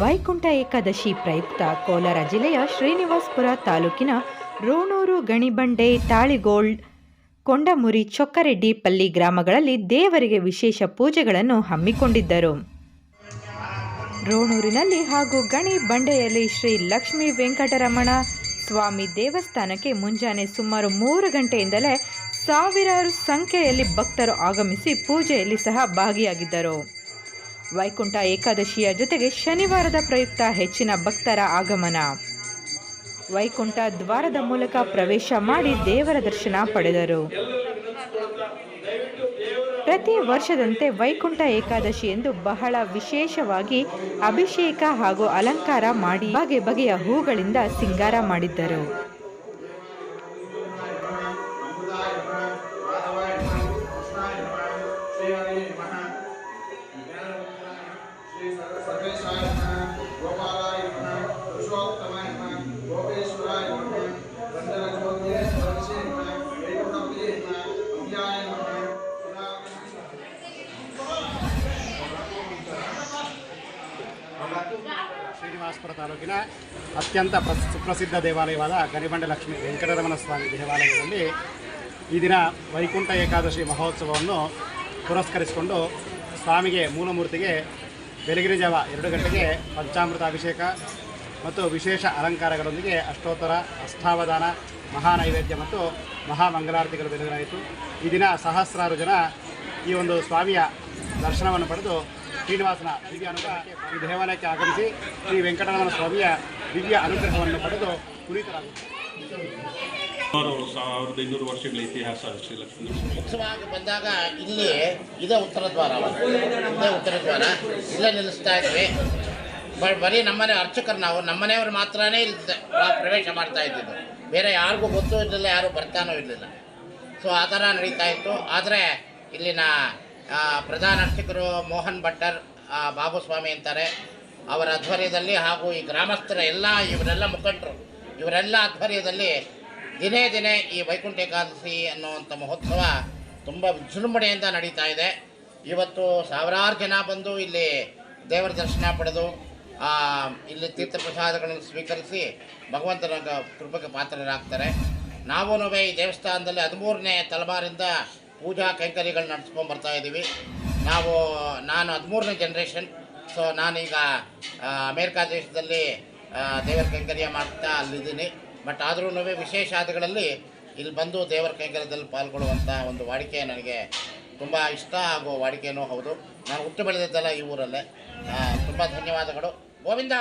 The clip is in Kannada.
ವೈಕುಂಠ ಏಕಾದಶಿ ಪ್ರಯುಕ್ತ ಕೋಲಾರ ಜಿಲ್ಲೆಯ ಶ್ರೀನಿವಾಸ್ಪುರ ತಾಲೂಕಿನ ರೋಣೂರು ಗಣಿಬಂಡೆ ತಾಳಿಗೋಲ್ಡ್ ಕೊಂಡಮುರಿ ಚೊಕ್ಕರೆಡ್ಡಿಪಲ್ಲಿ ಗ್ರಾಮಗಳಲ್ಲಿ ದೇವರಿಗೆ ವಿಶೇಷ ಪೂಜೆಗಳನ್ನು ಹಮ್ಮಿಕೊಂಡಿದ್ದರು. ರೋಣೂರಿನಲ್ಲಿ ಹಾಗೂ ಗಣಿ ಬಂಡೆಯಲ್ಲಿ ಶ್ರೀ ಲಕ್ಷ್ಮೀ ವೆಂಕಟರಮಣ ಸ್ವಾಮಿ ದೇವಸ್ಥಾನಕ್ಕೆ ಮುಂಜಾನೆ ಸುಮಾರು ಮೂರು ಗಂಟೆಯಿಂದಲೇ ಸಾವಿರಾರು ಸಂಖ್ಯೆಯಲ್ಲಿ ಭಕ್ತರು ಆಗಮಿಸಿ ಪೂಜೆಯಲ್ಲಿ ಸಹ ಭಾಗಿಯಾಗಿದ್ದರು ವೈಕುಂಠ ಏಕಾದಶಿಯ ಜೊತೆಗೆ ಶನಿವಾರದ ಪ್ರಯುಕ್ತ ಹೆಚ್ಚಿನ ಭಕ್ತರ ಆಗಮನ. ವೈಕುಂಠ ದ್ವಾರದ ಮೂಲಕ ಪ್ರವೇಶ ಮಾಡಿ ದೇವರ ದರ್ಶನ ಪಡೆದರು. ಪ್ರತಿ ವರ್ಷದಂತೆ ವೈಕುಂಠ ಏಕಾದಶಿ ಎಂದು ಬಹಳ ವಿಶೇಷವಾಗಿ ಅಭಿಷೇಕ ಹಾಗೂ ಅಲಂಕಾರ ಮಾಡಿ, ಬಗೆ ಬಗೆಯ ಹೂಗಳಿಂದ ಸಿಂಗಾರ ಮಾಡಿದ್ದರು. ಶ್ರೀನಿವಾಸಪುರ ತಾಲೂಕಿನ ಅತ್ಯಂತ ಪ್ರಸ್- ಸುಪ್ರಸಿದ್ಧ ದೇವಾಲಯವಾದ ಗರಿಬಂಡೆ ಲಕ್ಷ್ಮೀ ವೆಂಕಟರಮಣ ಸ್ವಾಮಿ ದೇವಾಲಯದಲ್ಲಿ ಈ ದಿನ ವೈಕುಂಠ ಏಕಾದಶಿ ಮಹೋತ್ಸವವನ್ನು ಪುರಸ್ಕರಿಸಿಕೊಂಡು ಸ್ವಾಮಿಗೆ ಮೂಲಮೂರ್ತಿಗೆ ಬೆಳಗಿನ ಜಾವ ಎರಡು ಗಂಟೆಗೆ ಪಂಚಾಮೃತ ಅಭಿಷೇಕ ಮತ್ತು ವಿಶೇಷ ಅಲಂಕಾರಗಳೊಂದಿಗೆ ಅಷ್ಟೋತ್ತರ, ಅಷ್ಟಾವಧಾನ, ಮಹಾನೈವೇದ್ಯ ಮತ್ತು ಮಹಾಮಂಗಲಾರತಿಗಳು ಬೆಳಗಾಯಿತು ಈ ದಿನ ಸಹಸ್ರಾರು ಜನ ಈ ಒಂದು ಸ್ವಾಮಿಯ ದರ್ಶನವನ್ನು ಪಡೆದು ಶ್ರೀನಿವಾಸನ ದಿವ್ಯ ಅನುಗ್ರಹ ಈ ದೇವಾಲಯಕ್ಕೆ ಆಗಮಿಸಿ ಶ್ರೀ ವೆಂಕಟರಮಣ ಸ್ವಾಮಿಯ ದಿವ್ಯ ಅನುಗ್ರಹವನ್ನು ಪಡೆದು ಪುನೀತರಾಗುತ್ತಾರೆ. ಸುಮಾರು ಸಾವಿರದ ವರ್ಷಗಳ ಇತಿಹಾಸ ಶ್ರೀಲಕ್ಷ್ಮಿ ಮುಖ್ಯವಾಗಿ ಬಂದಾಗ ಇಲ್ಲಿ ಇದೇ ಉತ್ತರ ದ್ವಾರ ಇದೇ ಉತ್ತರ ದ್ವಾರ. ಇಲ್ಲೇ ನಿಲ್ಲಿಸ್ತಾ ಇದ್ವಿ. ಬಟ್ ಬರೀ ನಮ್ಮನೆ ಅರ್ಚಕರು ನಾವು. ನಮ್ಮನೆಯವರು ಮಾತ್ರನೇ ಇಲ್ಲಿ ಪ್ರವೇಶ ಮಾಡ್ತಾ ಇದ್ದಿದ್ದು. ಬೇರೆ ಯಾರಿಗೂ ಗೊತ್ತೂ ಇರಲಿಲ್ಲ ಯಾರು ಬರ್ತಾನೂ ಇರಲಿಲ್ಲ. ಸೊ ಆ ಥರ ನಡೀತಾ ಇತ್ತು. ಆದರೆ ಇಲ್ಲಿನ ಪ್ರಧಾನ ಅರ್ಚಕರು ಮೋಹನ್ ಭಟ್ಟರ್ ಬಾಬುಸ್ವಾಮಿ ಅಂತಾರೆ. ಅವರ ಆಧ್ವರ್ಯದಲ್ಲಿ ಹಾಗೂ ಈ ಗ್ರಾಮಸ್ಥರ ಎಲ್ಲ, ಇವರೆಲ್ಲ ಮುಖಂಡರು, ಇವರೆಲ್ಲ ಆಧ್ವರ್ಯದಲ್ಲಿ ದಿನೇ ದಿನೇ ಈ ವೈಕುಂಠ ಏಕಾದಶಿ ಅನ್ನುವಂಥ ಮಹೋತ್ಸವ ತುಂಬ ವಿಜೃಂಭಣೆಯಿಂದ ನಡೀತಾ ಇದೆ. ಇವತ್ತು ಸಾವಿರಾರು ಜನ ಬಂದು ಇಲ್ಲಿ ದೇವರ ದರ್ಶನ ಪಡೆದು ಇಲ್ಲಿ ತೀರ್ಥ ಪ್ರಸಾದಗಳನ್ನು ಸ್ವೀಕರಿಸಿ ಭಗವಂತನ ಕೃಪಕ್ಕೆ ಪಾತ್ರರಾಗ್ತಾರೆ. ನಾವೂ ಈ ದೇವಸ್ಥಾನದಲ್ಲಿ ಹದಿಮೂರನೇ ತಲೆಮಾರಿಂದ ಪೂಜಾ ಕೈಂಕರ್ಯಗಳು ನಡೆಸ್ಕೊಂಡು ಬರ್ತಾ ಇದ್ದೀವಿ. ನಾವು, ನಾನು ಹದಿಮೂರನೇ ಜನ್ರೇಷನ್ ಸೊ ನಾನೀಗ ಅಮೇರಿಕಾ ದೇಶದಲ್ಲಿ ದೇವರ ಕೈಂಕರ್ಯ ಮಾಡ್ತಾ ಅಲ್ಲಿದ್ದೀನಿ. ಬಟ್ ಆದ್ರೂ ವಿಶೇಷಾದಿಗಳಲ್ಲಿ ಇಲ್ಲಿ ಬಂದು ದೇವರ ಕೈಂಕರ್ಯದಲ್ಲಿ ಪಾಲ್ಗೊಳ್ಳುವಂಥ ಒಂದು ವಾಡಿಕೆ ನನಗೆ ತುಂಬ ಇಷ್ಟ ಆಗೋ ವಾಡಿಕೆಯೂ ಹೌದು. ನಾನು ಹುಟ್ಟು ಬೆಳೆದಿದ್ದಲ್ಲ ಈ ಊರಲ್ಲೇ. ತುಂಬ ಧನ್ಯವಾದಗಳು. ಗೋವಿಂದ!